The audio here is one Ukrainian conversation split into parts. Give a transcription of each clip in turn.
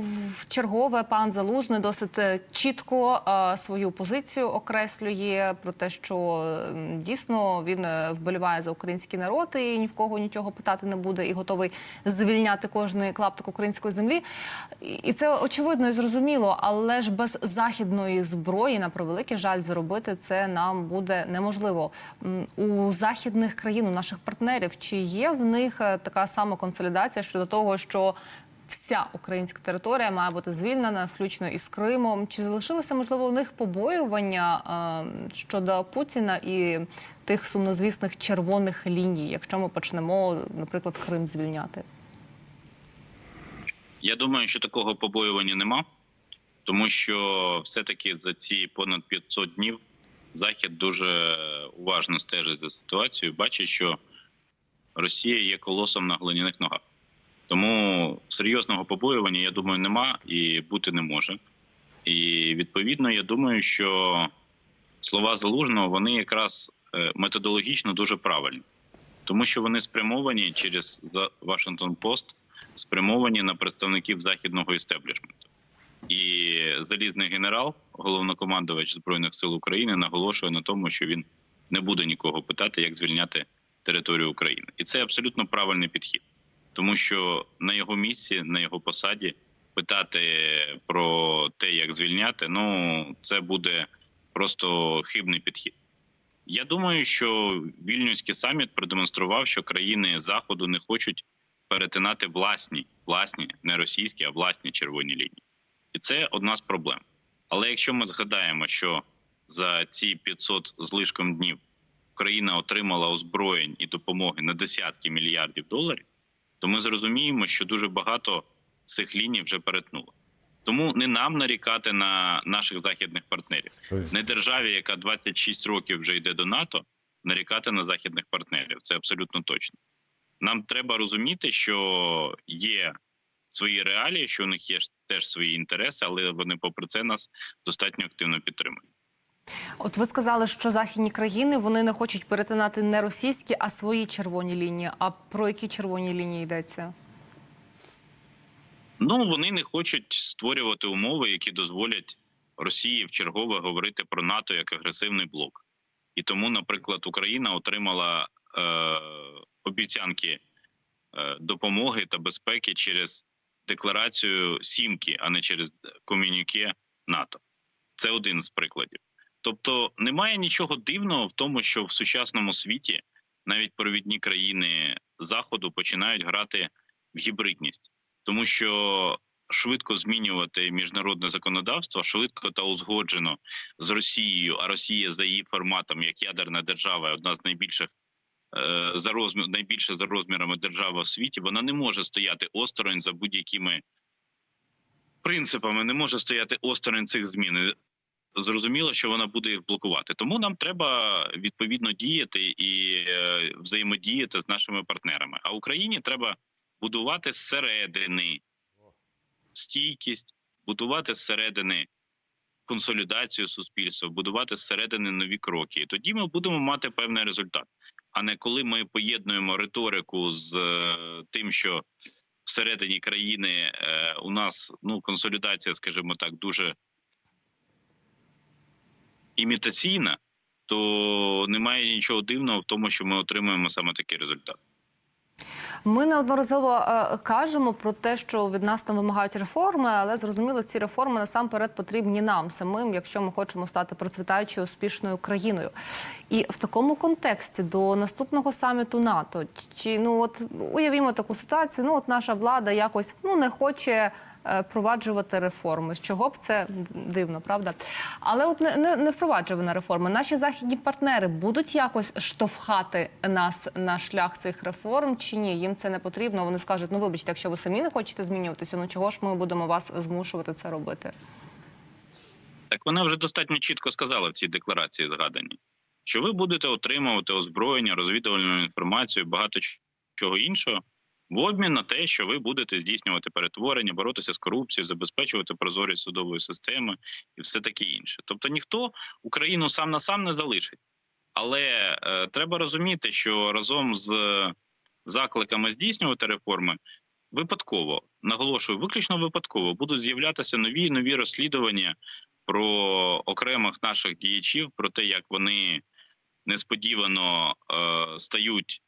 в чергове пан Залужний досить е, чітко е, свою позицію окреслює про те, що дійсно він е, вболіває за український народ і ні в кого нічого питати не буде, і готовий звільняти кожний клаптик української землі. І- це очевидно і зрозуміло, але ж без західної зброї, на превеликий жаль, зробити це нам буде неможливо. У західних країн, у наших партнерів, чи є в них така сама консолідація щодо того, що вся українська територія має бути звільнена, включно із Кримом. Чи залишилося можливо у них побоювання е, щодо Путіна і тих сумнозвісних червоних ліній, якщо ми почнемо, наприклад, Крим звільняти? Я думаю, що такого побоювання нема, тому що все-таки за ці понад 500 днів Захід дуже уважно стежить за ситуацією, бачить, що Росія є колосом на глиняних ногах. Тому серйозного побоювання, я думаю, нема і бути не може. І відповідно, я думаю, що слова залужного вони якраз е, методологічно дуже правильні, тому що вони спрямовані через Вашингтон Пост спрямовані на представників західного істеблішменту. І залізний генерал, головнокомандувач збройних сил України, наголошує на тому, що він не буде нікого питати, як звільняти територію України, і це абсолютно правильний підхід, тому що на його місці, на його посаді, питати про те, як звільняти, ну це буде просто хибний підхід. Я думаю, що вільнюський саміт продемонстрував, що країни заходу не хочуть перетинати власні, власні, не російські, а власні червоні лінії, і це одна з проблем. Але якщо ми згадаємо, що за ці 500 з лишком днів Україна отримала озброєнь і допомоги на десятки мільярдів доларів, то ми зрозуміємо, що дуже багато цих ліній вже перетнуло. Тому не нам нарікати на наших західних партнерів, не державі, яка 26 років вже йде до НАТО, нарікати на західних партнерів. Це абсолютно точно. Нам треба розуміти, що є свої реалії, що у них є теж свої інтереси, але вони, попри це, нас достатньо активно підтримують. От ви сказали, що західні країни вони не хочуть перетинати не російські, а свої червоні лінії. А про які червоні лінії йдеться? Ну вони не хочуть створювати умови, які дозволять Росії в чергове говорити про НАТО як агресивний блок. І тому, наприклад, Україна отримала е, обіцянки е, допомоги та безпеки через декларацію сімки, а не через ком'юніке НАТО. Це один з прикладів. Тобто немає нічого дивного в тому, що в сучасному світі навіть провідні країни Заходу починають грати в гібридність, тому що швидко змінювати міжнародне законодавство швидко та узгоджено з Росією. А Росія за її форматом, як ядерна держава, одна з найбільших е, за розмір, найбільше за розмірами держава в світі. Вона не може стояти осторонь за будь-якими принципами, не може стояти осторонь цих змін. Зрозуміло, що вона буде їх блокувати. Тому нам треба відповідно діяти і е, взаємодіяти з нашими партнерами. А Україні треба будувати зсередини стійкість, будувати зсередини консолідацію суспільства, будувати зсередини нові кроки. Тоді ми будемо мати певний результат. А не коли ми поєднуємо риторику з е, тим, що всередині країни е, у нас ну консолідація, скажімо так, дуже імітаційна, то немає нічого дивного в тому, що ми отримуємо саме такий результат. Ми неодноразово е, кажемо про те, що від нас там вимагають реформи, але зрозуміло, ці реформи насамперед потрібні нам самим, якщо ми хочемо стати процвітаючою успішною країною. І в такому контексті до наступного саміту НАТО, чи ну от уявімо таку ситуацію, ну от наша влада якось ну не хоче. Е, Впроваджувати реформи, з чого б це дивно, правда? Але от не, не, не впроваджує вона реформи. Наші західні партнери будуть якось штовхати нас на шлях цих реформ чи ні? Їм це не потрібно. Вони скажуть: ну вибачте, якщо ви самі не хочете змінюватися, ну чого ж ми будемо вас змушувати це робити? Так вона вже достатньо чітко сказала в цій декларації згаданій, що ви будете отримувати озброєння, розвідувальну інформацію, багато чого іншого в обмін на те, що ви будете здійснювати перетворення, боротися з корупцією, забезпечувати прозорість судової системи і все таке інше. Тобто ніхто Україну сам на сам не залишить. Але е, треба розуміти, що разом з закликами здійснювати реформи випадково наголошую, виключно випадково будуть з'являтися нові і нові розслідування про окремих наших діячів, про те, як вони несподівано е, стають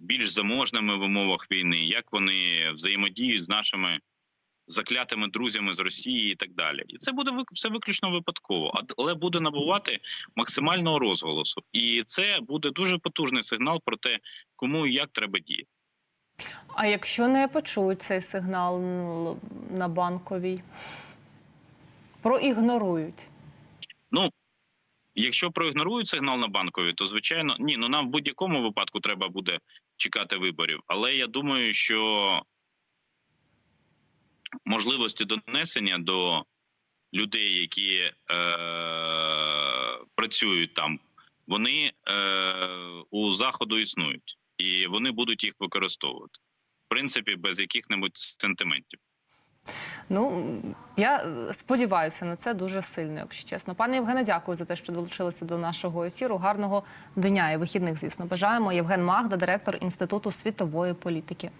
більш заможними в умовах війни, як вони взаємодіють з нашими заклятими друзями з Росії і так далі. І це буде все виключно випадково, але буде набувати максимального розголосу. І це буде дуже потужний сигнал про те, кому і як треба діяти. А якщо не почують цей сигнал ну, на банковій, проігнорують. Ну, якщо проігнорують сигнал на банкові, то звичайно ні. Ну нам в будь-якому випадку треба буде чекати виборів. Але я думаю, що можливості донесення до людей, які е, працюють там, вони е, у заходу існують, і вони будуть їх використовувати. В принципі, без яких-небудь сентиментів. Ну я е, сподіваюся на це дуже сильно, якщо чесно. Пане Євгене, дякую за те, що долучилися до нашого ефіру. Гарного дня і вихідних, звісно, бажаємо. Євген Магда, директор інституту світової політики.